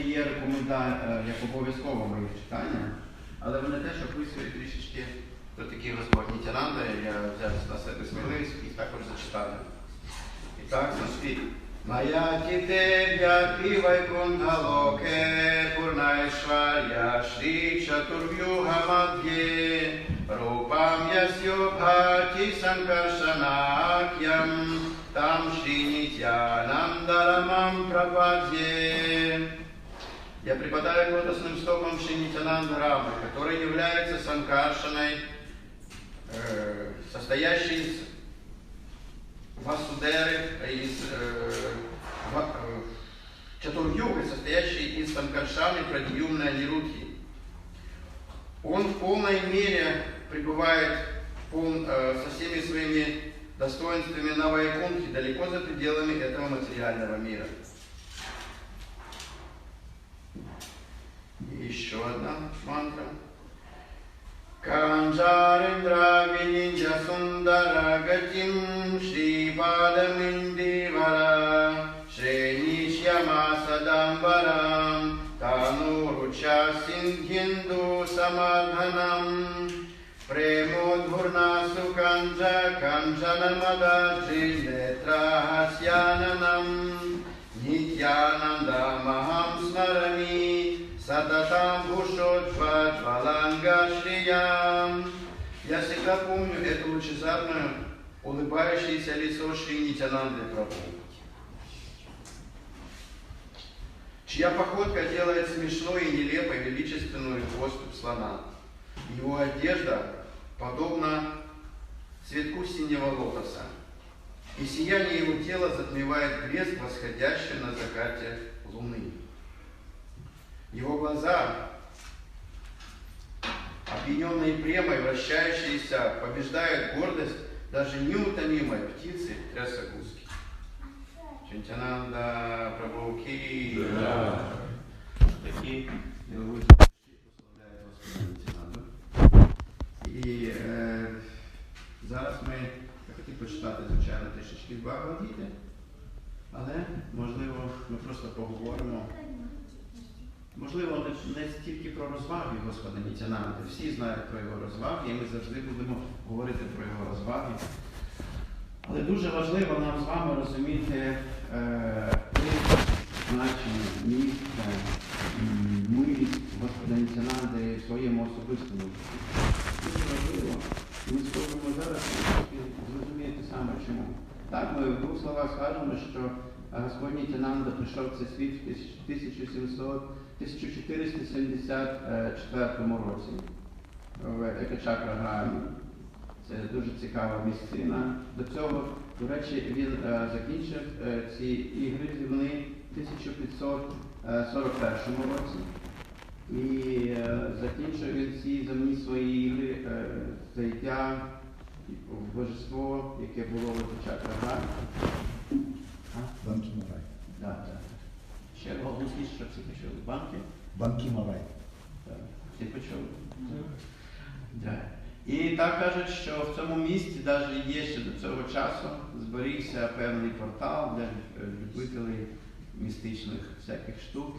є рекомендація як обов'язковими їх читання, але вони теж описують трішечки про такі Господні тянанди. Я взяв на себе сміливість їх також зачитати. І так, значить, Мая тітеб'я півай кундалоке, пурнайшваря, шрі чатурвюга мад'є, рупам ясю бхати санкаршанакям, там шринитянам дарамам прападье. Я преподаю лотосным стопом Шинитянанда Рамы, который является санкаршаной, э, состоящей из Васудеры, из э, ва- э, Чатурюгы, состоящей из Санкаршаны, Прадьюмной Анирудхи. Он в полной мере пребывает э, со всеми своими достоинствами на Вайкунхе, далеко за пределами этого материального мира. еще одна мантра. Канджариндра Вининджа Сундара Гатим Шри Падаминдивара Шренишьяма Садамбарам Тануруча Синдхинду Самадханам Премодбурна Сататам Бушотва Джваланга Шриям. Я всегда помню это лучезарное, улыбающееся лицо Шри Нитянанды Прабhu, чья походка делает смешной и нелепой величественную поступ слона. Его одежда подобна цветку синего лотоса, и сияние его тела затмевает блеск восходящей на закате луны. Его глаза, опьяненные премой, вращающиеся, побеждают гордость даже неутомимой птицы трясогузки. Чантянанда Прабхуки. Да. Такі діловиті прославляють Господа Нітянанду. І е, зараз ми я хотів почитати, звичайно, трішечки з Багавадгіти, але можливо ми просто поговоримо. Можливо, не, не стільки про розваги Господа Нітянанди. Всі знають про його розваги, і ми завжди будемо говорити про його розваги. Але дуже важливо нам з вами розуміти е, значення, місце, м, милість Господа Нітянанди в своєму особистому. Дуже важливо. Ми спробуємо зараз зрозуміти саме чому. Так, ми в двох словах скажемо, що е, Господь Нітянанда прийшов в цей світ в 1700 1474 році в Екачакра Грамі. Це дуже цікава місцина. До цього, до речі, він е, закінчив е, ці ігри земні в 1541 році. І е, закінчив він ці земні свої ігри е, зайдя в божество, яке було в Екачакра Грамі. Банки Марай. Ще голосніше, щоб всі почули. Банки? Банки Марай. Так, всі почули. Да. І так кажуть, що в цьому місті навіть є ще до цього часу зберігся певний портал для е, любителів містичних всяких штук.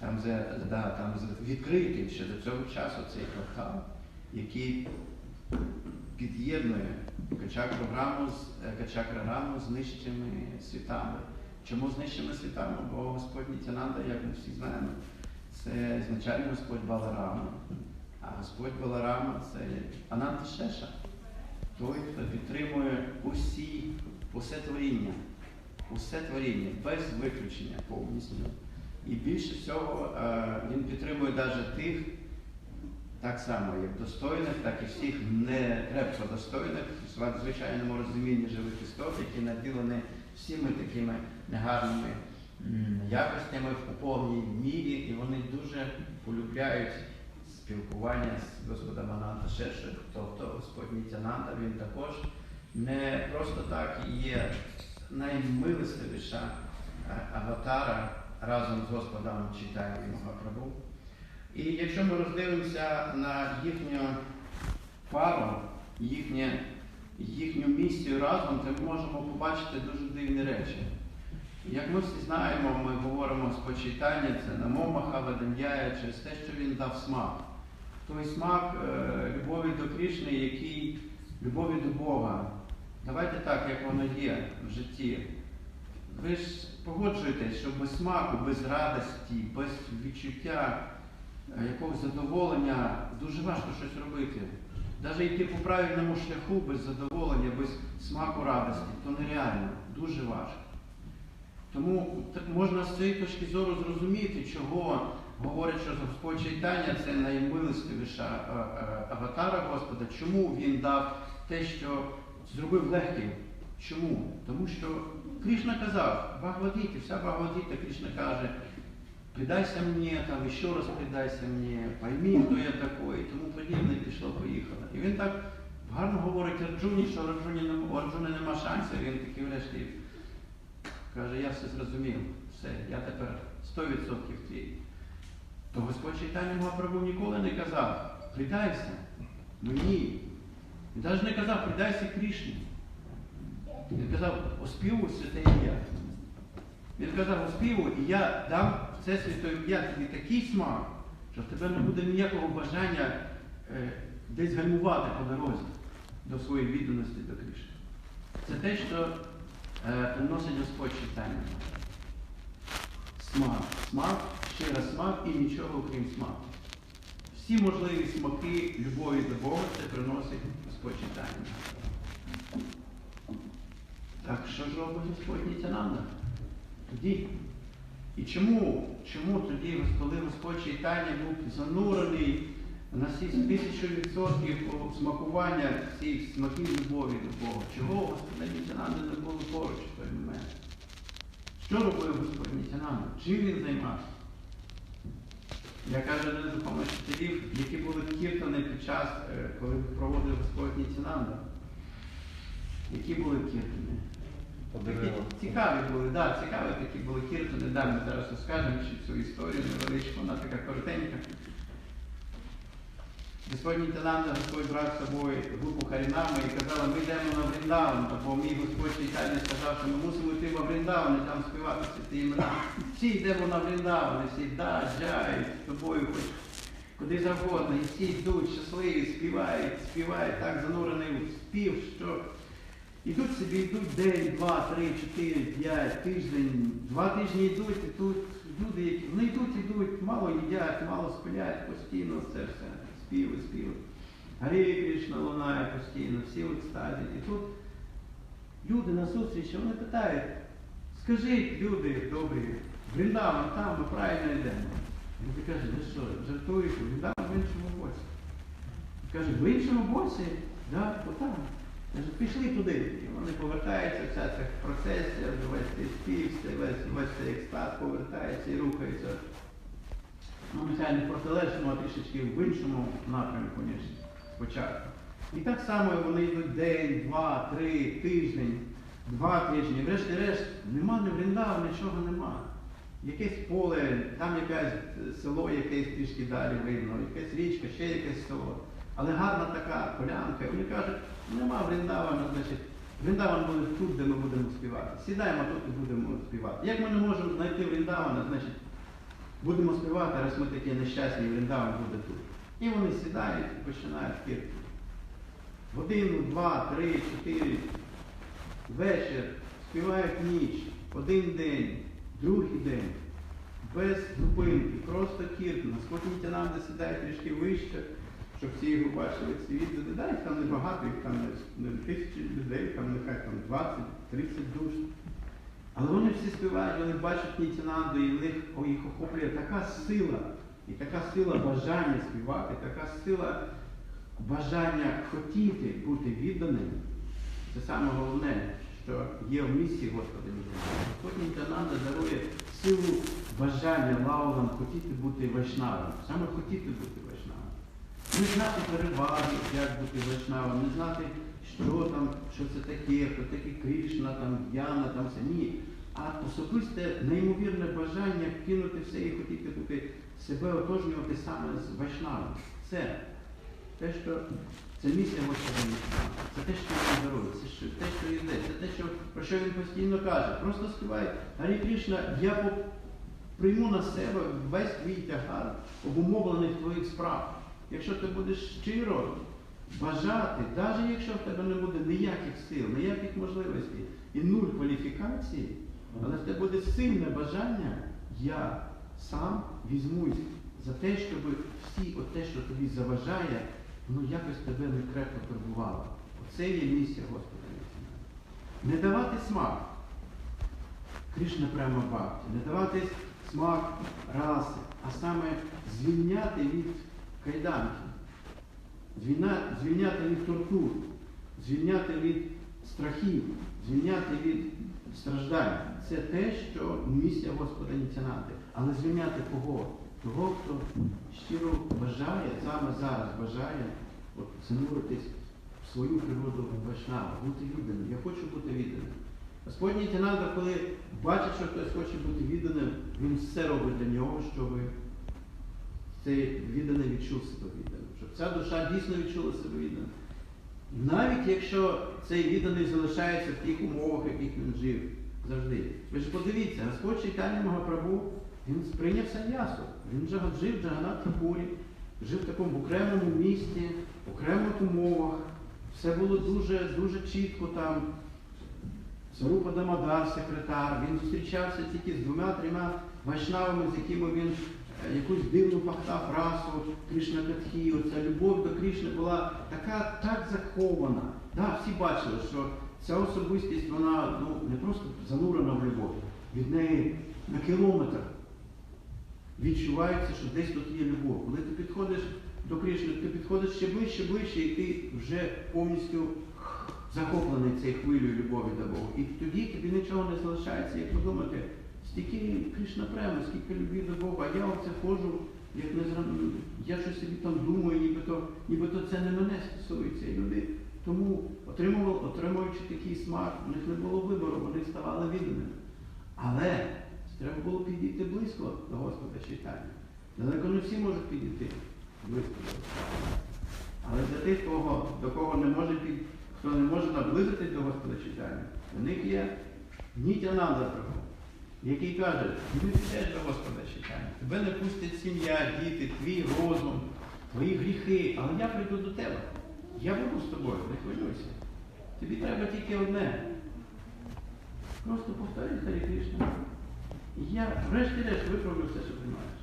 Там, за, да, там відкритий ще до цього часу цей портал, який під'єднує качакрограму з е, качакрограму з нижчими світами. Чому з світами? Бо Господь Нітянанда, як ми всі знаємо, це ізначально Господь Баларама. А Господь Баларама це Ананта той, хто підтримує усі, усе творіння, усе творіння, без виключення повністю. І більше всього е, він підтримує навіть тих, так само, як достойних, так і всіх не крепко достойних, в звичайному розумінні живих істот, які наділені всіми такими негарними якостями в повній мірі, і вони дуже полюбляють спілкування з Господом Ананта Шешем, тобто Господь Нітянанда, він також не просто так є наймилостивіша е, аватара разом з Господом Читаю Махапрабху. І якщо ми роздивимося на їхню пару, їхнє, їхню місію разом, то ми можемо побачити дуже дивні речі. Як ми всі знаємо, ми говоримо спочитання, це намо Махавадам'яя через те, що він дав смак. Той смак е, любові до Крішни, який любові до Бога. Давайте так, як воно є в житті. Ви ж погоджуєтесь, що без смаку, без радості, без відчуття е, якогось задоволення дуже важко щось робити. Навіть йти по правильному шляху без задоволення, без смаку радості, то нереально, дуже важко. Тому можна з цієї точки зору зрозуміти, чого говорять, що Господь читання це наймилостивіша е, е, аватара Господа. Чому він дав те, що зробив легким? Чому? Тому що Кришна казав, Бхагавадгіті, вся Бхагавадгіта, Кришна каже, предайся мені, там ще раз предайся мені, пойми, хто я такий, і тому подібне пішло, поїхало. І він так гарно говорить Арджуні, що у Арджуни нема шансів, він такий врешті каже, я все зрозумів, все, я тепер 100% твій. То Господь Чайтання Магапрабу ніколи не казав, придайся мені. Він навіть не казав, придайся Крішні. Він казав, оспівуй святе ім'я. Він казав, оспівуй, і я дам це святе ім'я тобі такий смак, що в тебе не буде ніякого бажання е, десь гальмувати по дорозі до своєї відданості до Крішни. Це те, що е, приносить Господь читання. Смак. Смак, ще раз смак і нічого окрім смаку. Всі можливі смаки любові до Бога це приносить Господь читання. Так що ж робить Господь Нітянанда? Тоді. І чому? Чому тоді, коли Господь читання був занурений на всі тисячу відсотків смакування всіх смаків любові до Бога? Чого Господа Нітянанда не було поруч в той момент? Що робив Господь Нітянанда? Чим він займався? Я кажу один з вчителів, які були кіртани під час, е, коли проводив Господь Нітянанда. Які були кіртани? Такі цікаві були, да, цікаві такі були да, ми зараз розкажемо ще цю історію невеличку, вона така коротенька. Господь Нітянанда, Господь брав з собою групу харінами і казали, ми йдемо на Вріндаван, бо мій Господь Чайтання сказав, що ми мусимо йти в Вріндаван і там співати святі імена. Всі йдемо на Вріндаван, і всі, да, джай, з тобою хоч куди завгодно, і всі йдуть щасливі, співають, співають так занурений у спів, що Ідуть собі, йдуть день, два, три, чотири, п'ять, тиждень, два тижні йдуть, і тут люди, які вони йдуть, йдуть, мало їдять, мало сплять, постійно це все. Співи, співи. Гарі Кришна лунає постійно, всі в екстазі. І тут люди на зустрічі, вони питають, скажіть, люди добрі, Вріндаван там, ми правильно йдемо. Люди кажуть, ви що, жартуєте, Вріндаван в іншому боці. Кажуть, в іншому боці? Да, отам. Пішли туди. І вони повертаються, вся ця процесія, весь цей спів, весь, весь цей екстаз повертається і рухається. Ну, не в протилежному, а трішечки в іншому напрямку, ніж спочатку. І так само вони йдуть день, два, три, тиждень, два тижні. Врешті-решт нема не вріндав, нічого нема. Якесь поле, там якесь село, якесь трішки далі видно, якась річка, ще якесь село. Але гарна така полянка. І вони кажуть, нема Вріндавана, значить, Вріндаван буде тут, де ми будемо співати. Сідаємо тут і будемо співати. Як ми не можемо знайти Вріндавана, значить, будемо співати, раз ми такі нещасні, Вріндаван буде тут. І вони сідають і починають кірти. Годину, два, три, чотири, вечір, співають ніч, один день, другий день, без зупинки, просто кіртна. Господь Нітянанда сідає трішки вище, щоб всі його бачили ці відео. Да, їх там небагато, їх там не, тисячі людей, там нехай там 20-30 душ. Але вони всі співають, вони бачать Нітянанду, і в них о, їх охоплює така сила, і така сила бажання співати, така сила бажання хотіти бути відданим. Це саме головне, що є в місці Господа Нітянанда. Господь Нітянанда дарує силу бажання лаулам хотіти бути вайшнавом, саме хотіти бути вайшнавом. Не знати переваги, як бути вайшнавом, не знати, що там, що це таке, хто такий Кришна, там, Яна, там все. Ні. А особисте неймовірне бажання кинути все і хотіти бути себе отожнювати саме з вайшнавом. Це те, що це місія Господа. Це те, що він дарує, це що, те, що йде, це те, що, про що він постійно каже. Просто співай, Гарі Кришна, я прийму на себе весь твій тягар, обумовлений в твоїх справах. Якщо ти будеш щиро бажати, навіть якщо в тебе не буде ніяких сил, ніяких можливостей і нуль кваліфікації, але в тебе буде сильне бажання, я сам візьмусь за те, щоб всі те, що тобі заважає, воно якось тебе не крепко турбувало. Оце є місія Господа. Не давати смак. Кришна прямо бхакти. Не давати смак раси, а саме звільняти від кайданки, звільняти від тортур, звільняти від страхів, звільняти від страждань. Це те, що місія Господа Ніцянати. Але звільняти кого? Того, хто щиро бажає, саме зараз бажає от, в свою природу Вайшнава, бути відданим. Я хочу бути відданим. Господній Тянанда, коли бачить, що хтось хоче бути відданим, він все робить для нього, щоб цей відданий відчув себе відданим. Щоб ця душа дійсно відчула себе відданим. Навіть якщо цей відданий залишається в тих умовах, в яких він жив завжди. Ви ж подивіться, Господь Чайтання Магапрабу, він сприйняв санясу. Він же жив в Джаганат-Хапурі, жив в такому окремому місті, в окремих умовах. Все було дуже, дуже чітко там. Сарупа Дамадар, секретар, він зустрічався тільки з двома-трьома вайшнавами, з якими він якусь дивну фактав расу, Кришна Катхі, оця любов до Кришни була така так захована. Да, всі бачили, що ця особистість, вона ну, не просто занурена в любов, від неї на кілометр відчувається, що десь тут є любов. Коли ти підходиш до Кришни, ти підходиш ще ближче, ближче, і ти вже повністю захоплений цією хвилею любові до Бога. І тоді тобі нічого не залишається, як подумати, стільки Кришна прямо, скільки любві до Бога, а я оце ходжу, як не зран... я щось собі там думаю, нібито, нібито це не мене стосується. І люди тому отримували, отримуючи такий смак, у них не було вибору, вони ставали відданими. Але треба було підійти близько до Господа читання. Далеко не всі можуть підійти близько до Господа. Але для тих, кого, до кого не може під, хто не може наблизитись до Господа читання, у них є Нітянанда Прабhu, який каже, не підеш до Господа читання, тебе не пустять сім'я, діти, твій розум, твої гріхи, але я прийду до тебе. Я буду з тобою, не хвилюйся. Тобі треба тільки одне. Просто повторюй Харі Кришна. І я врешті-решт виправлю все, що ти маєш.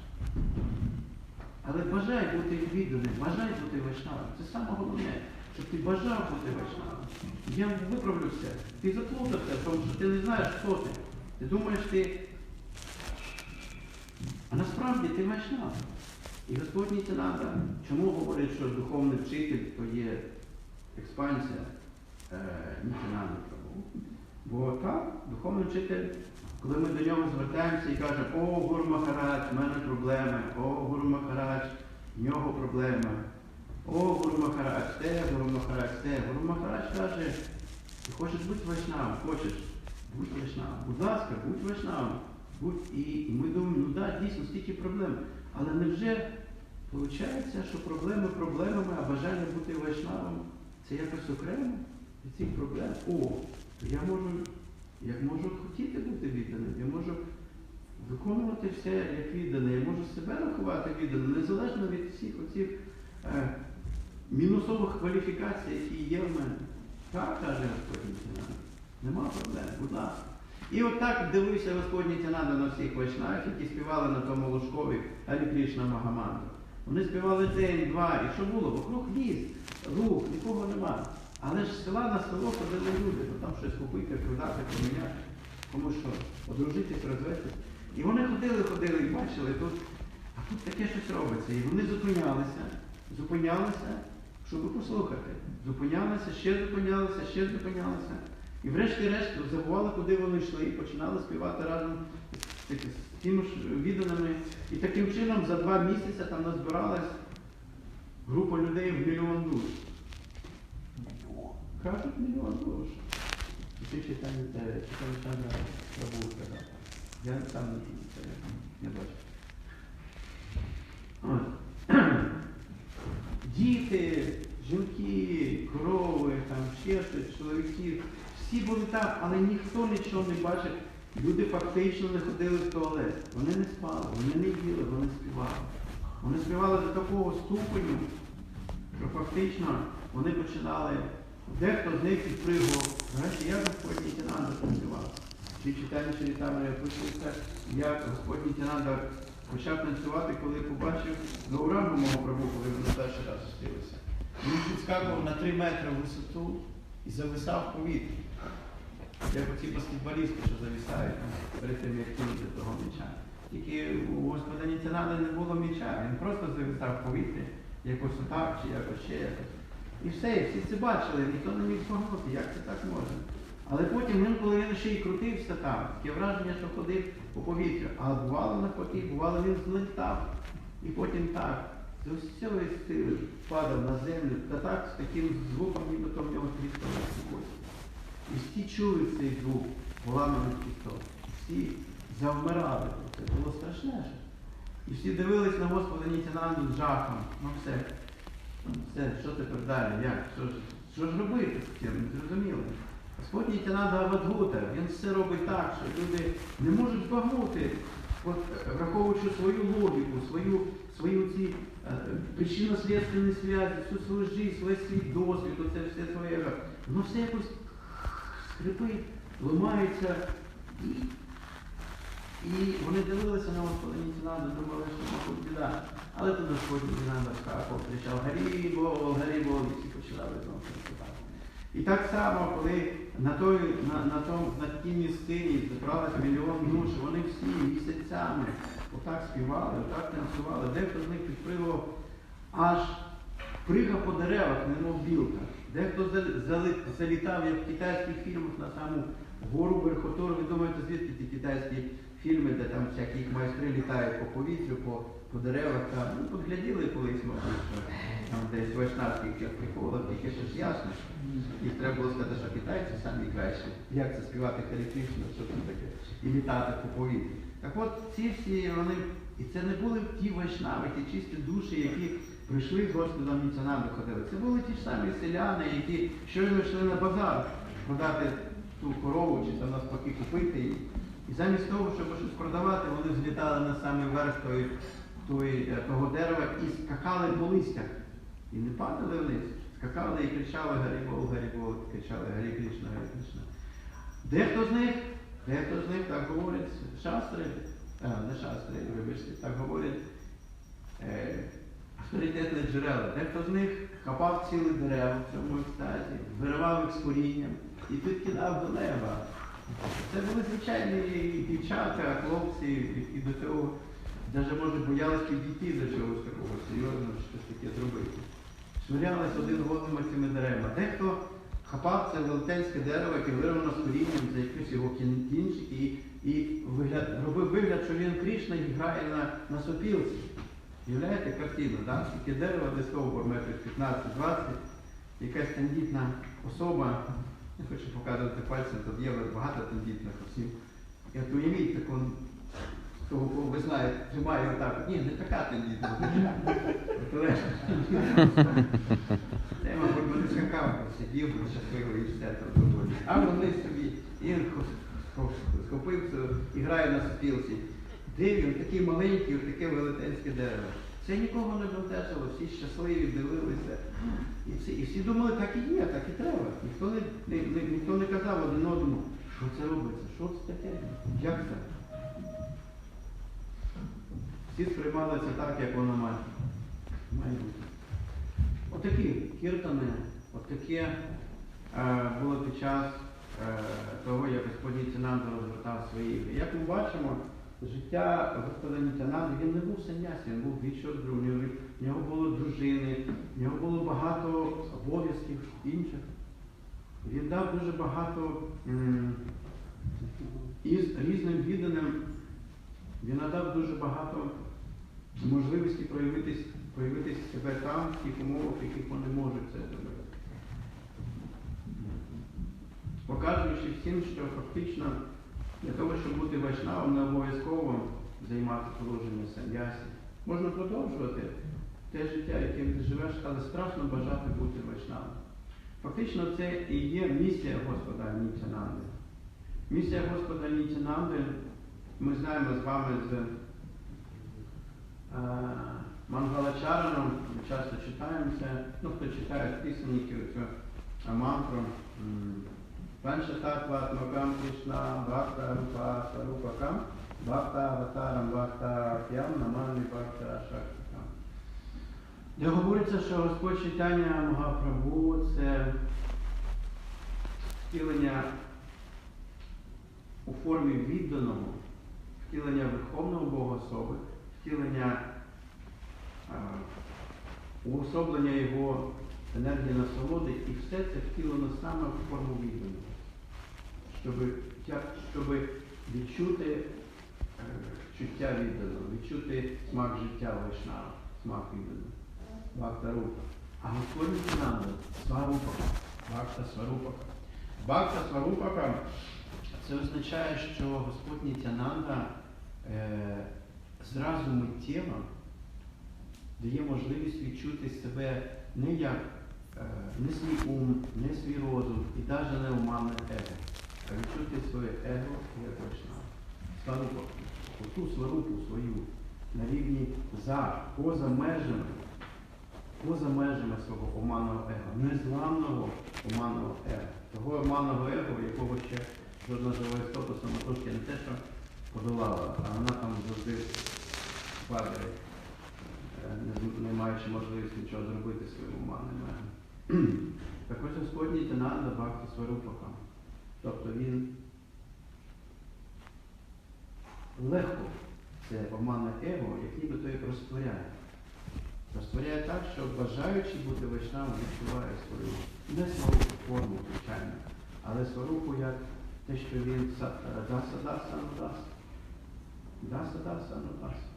Але бажай бути відданим, бажай бути вайшнавом. Це саме головне, щоб ти бажав бути вайшнавом. Я виправлю все. Ти заплутався, тому що ти не знаєш, хто ти. Ти думаєш, ти. А насправді ти вайшнав. І Господь Нітянанда, чому говорить, що духовний вчитель то є експансія е, Нітянанди Прабу? Бо так, духовний вчитель, коли ми до нього звертаємося і кажемо, о, Гуру Махарадж, в мене проблеми, о, Гуру Махарадж, в нього проблеми, о, Гуру Махарадж, те, Гуру Махарадж, те. Гуру Махарадж каже, ти хочеш бути вайшнавом, хочеш, будь вайшнавом. Будь ласка, будь вайшнавом. Будь, і, ми думаємо, ну так, да, дійсно, стільки проблем. Але невже виходить, що проблеми проблемами, а бажання бути вайшнавом це якось окремо від цих проблем? О, я можу, я можу хотіти бути відданим, я можу виконувати все як відданий, я можу себе рахувати відданим, незалежно від всіх оцих е, мінусових кваліфікацій, які є в мене. Так, каже Господь. Нема проблем, будь ласка. І отак дивився Господній Тянанда на всіх вайшнавів, які співали на тому лужкові Гарі Кришна Магамантру. Вони співали день, два, і що було? Вокруг ліс, рух, нікого нема. Але ж села на село ходили люди, ну там щось купити, продати, поміняти, кому що, одружитись, розвестись. І вони ходили, ходили і бачили тут, а тут таке щось робиться. І вони зупинялися, зупинялися, щоб послухати. Зупинялися, ще зупинялися, ще зупинялися. І врешті-решт забували, куди вони йшли, і починали співати разом з тими ж відданими. І таким чином за два місяці там назбиралась група людей в мільйон душ. Кажуть, мільйон душ. І ти читання Прабу е, е, казав. Я сам не бачу. Діти, жінки, корови, там ще щось, чоловіки. Всі були там, але ніхто нічого не бачив. Люди фактично не ходили в туалет. Вони не спали, вони не їли, вони співали. Вони співали до такого ступеню, що фактично вони починали, дехто з них підпригував. Знаєте, як Господь лейтенант танцював. Чи читання чи літами пишеться, як Господь лейтенант почав танцювати, коли побачив Гаураму мого прабу, коли вони перший раз зустрілися. Він підскакував на 3 метри в висоту і зависав в повітрі. Як оці баскетболісти, що зависають там, перед тим, як кинути того м'яча. Тільки у Господа лейтенанта не було м'яча, він просто зависав в повітрі, якось отак чи якось ще якось. І все, всі це бачили, ніхто не міг збагнути, як це так може. Але потім він, коли він ще й крутився там, таке враження, що ходив по повітрю, а бувало навпаки, бувало він злетав. І потім так, з усієї сили падав на землю, та так з таким звуком, ніби то в нього тріскало кості. І всі чули цей звук, поламаних кісток. Всі завмирали. Це було страшне. І всі дивились на Господа лейтенанту з жахом. Ну все. Все, що тепер далі? Як? Що ж, що ж робити з цим? Не зрозуміло. Господь лейтенант Гавадгута, він все робить так, що люди не можуть збагнути, враховуючи свою логіку, свою, свою ці е, причинно-слідственні зв'язки, всю свою життя, свій свій досвід, оце все своє. Воно все якось скрипить, ламається. І, і вони дивилися на Господа лейтенанта, думали, що мабуть біда. Але тут Господь лейтенант скакав, кричав Гарібол, Гарібол, і всі почали знову кричати. І так само, коли на, той, на, на, тому, на тій місцині зібралися мільйон душ, вони всі місяцями отак співали, отак танцювали, дехто з них підпригував аж пригав по деревах, немов білка. Дехто залітав, як в китайських фільмах, на саму гору верхотуру. Ви думаєте, звідки ті китайські фільми, де там всякі майстри літають по повітрю, по, по деревах. Там. Ну, подгляділи колись, мабуть, там десь вайшнавських приколах, тільки що ж ясно. Їх треба було сказати, що китайці самі кращі. Як це співати Харі що це таке, і літати по повітрі. Так от ці всі вони, і це не були ті вайшнави, ті чисті душі, які прийшли з Господом лейтенанту ходили. Це були ті ж самі селяни, які щойно йшли на базар продати ту корову чи там навпаки купити її. І замість того, щоб щось продавати, вони злітали на самий верх е, того дерева і скакали по листях. І не падали вниз. Скакали і кричали Гарібол, Гарібол, кричали Гарі Кришна, Гарі Кришна. Дехто з них, дехто з них так говорять шастри, а, не шастри, вибачте, так говорять е, авторитетні джерела. Дехто з них хапав цілі дерева в цьому екстазі, виривав їх з корінням і підкидав до неба. Це були звичайні дівчата, хлопці, які до цього навіть може боялись підійти до чогось такого серйозного, щось таке зробити. Швирялись один в одному цими деревами. Дехто хапав це велетенське дерево, яке вирвано з корінням за якийсь його кін- кінчик і, і вигляд, робив вигляд, що він Крішна і грає на, на сопілці. Уявляєте картину, да? скільки дерева десь стовбур метрів 15-20, якась тендітна особа, не хочу показувати пальцем, тут є багато тендітних осіб. І от уявіть таку, того, кого ви знаєте, тримає отак. Ні, не така тендітна. Це, мабуть, сидів, був щасливий і все там доволі. А вони собі, і він хо- хо- схопився і грає на сопілці. Де він такий маленький, таке велетенське дерево. Це нікого не бентежило, всі щасливі, дивилися. І всі, і всі думали, так і є, так і треба. Ніхто не, не, не- ніхто не казав один одному, що це робиться, що це таке, як це. Всі сприймали це так, як воно має, має бути. Отакі кіртани, отаке е, було під час е, того, як Господь лейтенант розвертав свої. Як ми бачимо, життя Господа лейтенанта, він не був санясі, він був вічодрунів, в нього було дружини, в нього було багато обов'язків інших. Він дав дуже багато із різним відданим, він надав дуже багато можливості проявитись, проявитись себе там, в тих умовах, в яких вони можуть це зробити. Показуючи всім, що фактично для того, щоб бути вайшнавом, не обов'язково займати положення саньясі. Можна продовжувати те життя, яким ти живеш, але страшно бажати бути вайшнавом. Фактично це і є місія Господа Нітянанди. Місія Господа Нітянанди, ми знаємо з вами з е, Мангалачараном, часто читаємо це, ну хто читає з пісенників цю е, мантру. Бхакта Рупа Сварупакам Бхакта Аватарам Бхакта П'ям Намани Бхакта Шактикам. Де говориться, що Господь читання Магапрабу це втілення у формі відданого, втілення Верховного Бога особи, втілення уособлення Його енергії насолоди, і все це втілено саме в форму відданого. Щоб, щоб відчути е, чуття відданого, відчути смак життя вайшнава, смак відданого. Бхакта Рупа. А Господь Нітянанда Сварупака. Бхакта Сварупака. Бхакта Сварупака це означає, що Господь Нітянанда е, зразу миттєво дає можливість відчути себе не як е, не свій ум, не свій розум і навіть не оманне его, а відчути своє его як вайшнава. Сварупаку. Оту сварупу свою на рівні за, поза межами поза межами свого оманного его, незламного оманного его, того оманного его, якого ще жодна жива істота самотужки не те, що подолала, а вона там завжди падає, е, не, маючи можливості нічого зробити своїм оманним его. Так ось Господній Тенанда Бхакти Сварупака. Тобто він легко це оманне его, як ніби то як розтворяє. Розтворяє так, що бажаючи бути вайшнавом, відчуває свою не сварупу форму, звичайно, але сварупу як те, що він е, даса даса ну даса. Даса даса ну даса.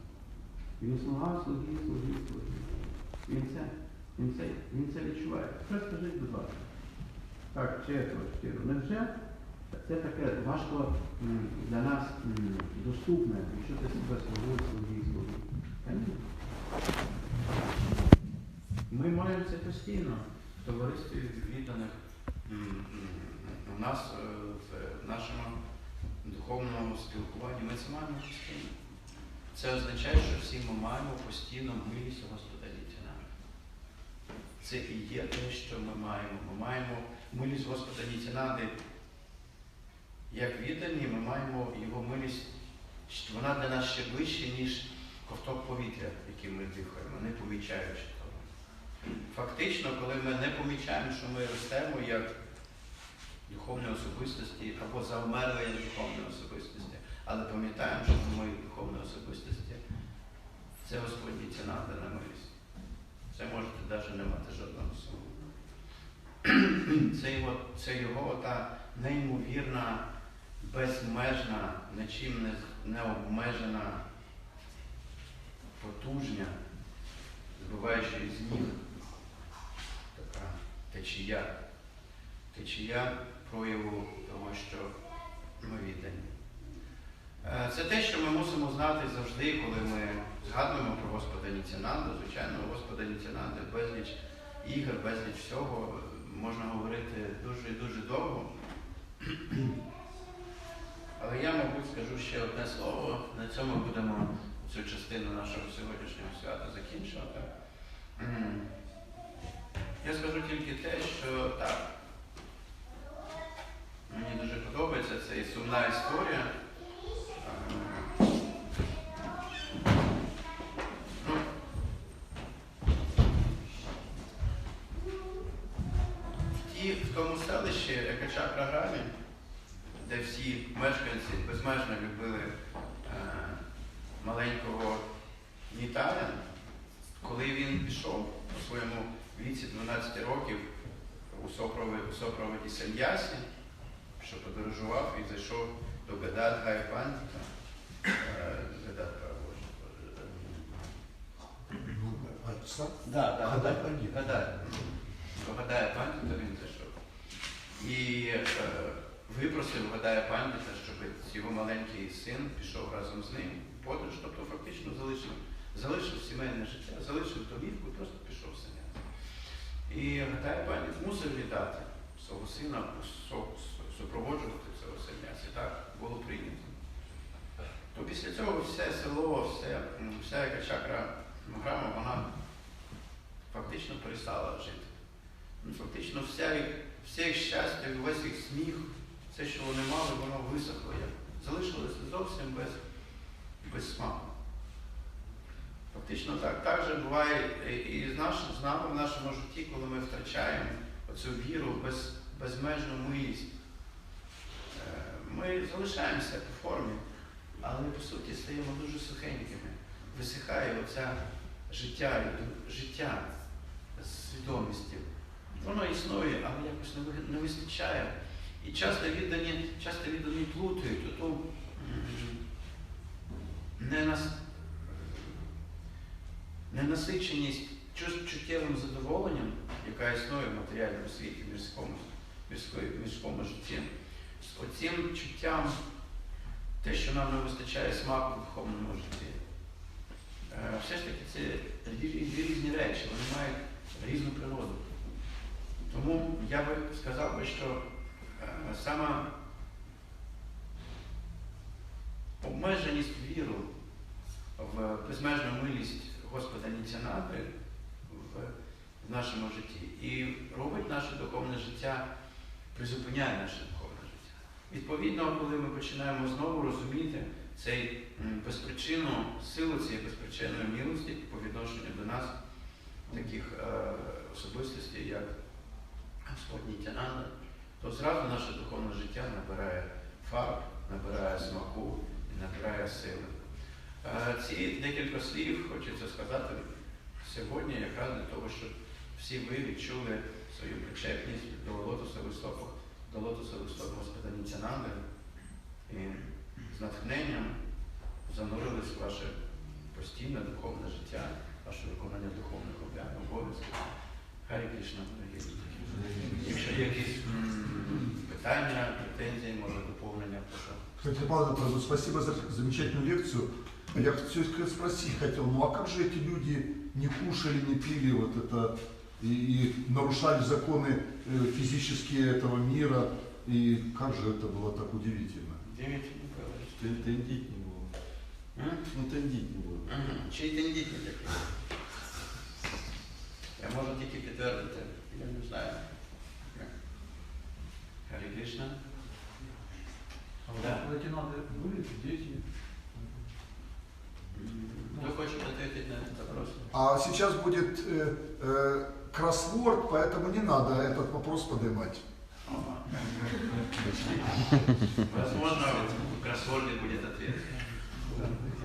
Він слуга, слуги, слуги, слуги. Він це, він це, він це відчуває. Що скажіть, будь ласка? Так, чесно, щиро. Невже це таке важко для нас доступне, відчути себе слугою, слуги, слуги? Ми це постійно в товаристві відданих у нас е, в нашому духовному спілкуванні. Ми це маємо постійно. Це означає, що всі ми маємо постійно милість Господа Нітянанда. Це і є те, що ми маємо. Ми маємо милість Господа Нітянанди. Як віддані, ми маємо його милість, вона для нас ще ближче, ніж ковток повітря, яким ми дихаємо, не помічаючи того. Фактично, коли ми не помічаємо, що ми ростемо як духовні особистості або завмерли як духовні особистості, але пам'ятаємо, що ми духовні особистості, це Господній ціна на милість. Це можете навіть не мати жодного сумніву. Це його, це його та неймовірна, безмежна, нічим не, обмежена потужня, збиваючи з ніг, така течія, течія прояву того, що ми віддані. Е, Це те, що ми мусимо знати завжди, коли ми згадуємо про Господа Ніцянанда. Звичайно, Господа Ніцянанди безліч ігор, безліч всього. Можна говорити дуже і дуже довго. Але я, мабуть, скажу ще одне слово. На цьому будемо цю частину нашого сьогоднішнього свята закінчувати. Я скажу тільки те, що так. Мені дуже подобається ця сумна історія. Е, ну, в ті- в тому селищі Екачакра Грамі, де всі мешканці безмежно любили е, маленького Нітаря, коли він пішов у своєму віці 12 років у сопроводі, у сопроводі Сеньясі, що подорожував і зайшов до Гадат Гайпандіта. Е, Гадат, Боже, Боже, Отца? Да, да, Гадай Гадай Гадай. Гадая Пандіта він зайшов. І е, випросив Гадая Пандіта, щоб його маленький син пішов разом з ним в подорож, тобто фактично залишив, залишив сімейне життя, залишив домівку і просто пішов синяти. І Гатай пані мусив віддати свого сина супроводжувати оселяс. І так було прийнято. То після цього все село, все, вся яка чакра грама, вона фактично перестала жити. Ну, Фактично вся їх, все їх щастя, весь їх сміх, все, що вони мали, воно висохло. Залишилося зовсім без, без смаку. Фактично так. Так же буває і- з, наш, з нами в нашому житті, коли ми втрачаємо оцю віру, без, безмежну милість. Е, Ми залишаємося по формі, але по суті стаємо дуже сухенькими. Висихає оце життя, життя з свідомістю. Воно існує, але якось не ви- вистачає. І часто віддані, часто віддані плутають м, не нас, ненасиченість чуттєвим задоволенням, яка існує в матеріальному світі, в міському, міському житті, з оцим чуттям, те, що нам не вистачає смаку в духовному житті. Е, Все ж таки це дві різні речі, вони мають різну природу. Тому я би сказав би, що е, саме обмеженість віру в безмежну милість Господа Ніцінаби в, нашому житті і робить наше духовне життя, призупиняє наше духовне життя. Відповідно, коли ми починаємо знову розуміти цей безпричинну силу цієї безпричинної милості по відношенню до нас, таких е, особистостей, як Господь Нітянанда, то зразу наше духовне життя набирає фарб, набирає смаку і набирає сили. Е, Ці декілька слів хочеться сказати сьогодні, якраз для того, щоб всі ви відчули свою причепність до лотосових стопах, до лотосових стоп Господа Нітянанди і з натхненням занурились в ваше постійне духовне життя, ваше виконання духовних обрядів, обов'язків. Харі Кришна, дорогі. Якщо є якісь м, питання, претензії, може доповнення, прошу. Кстати, Павел Анатольевич, спасибо за замечательную лекцию. А Я все спросить хотел, ну а как же эти люди не кушали, не пили вот это и, и нарушали законы э, физические этого мира? И как же это было так удивительно? Дивіться, Микола. Тен- Тендіть не було. М? Ну тендіть не було. Мгм. Чи й тендітні такі? Я можу тільки підтвердити, я не знаю. Харі Кришна. Да. Лейтенанты были, дети. Кто хочет ответить на этот вопрос? А сейчас будет э, э, кроссворд, поэтому не надо этот вопрос поднимать. Ага. Возможно, в кроссворде будет ответ. Thank you.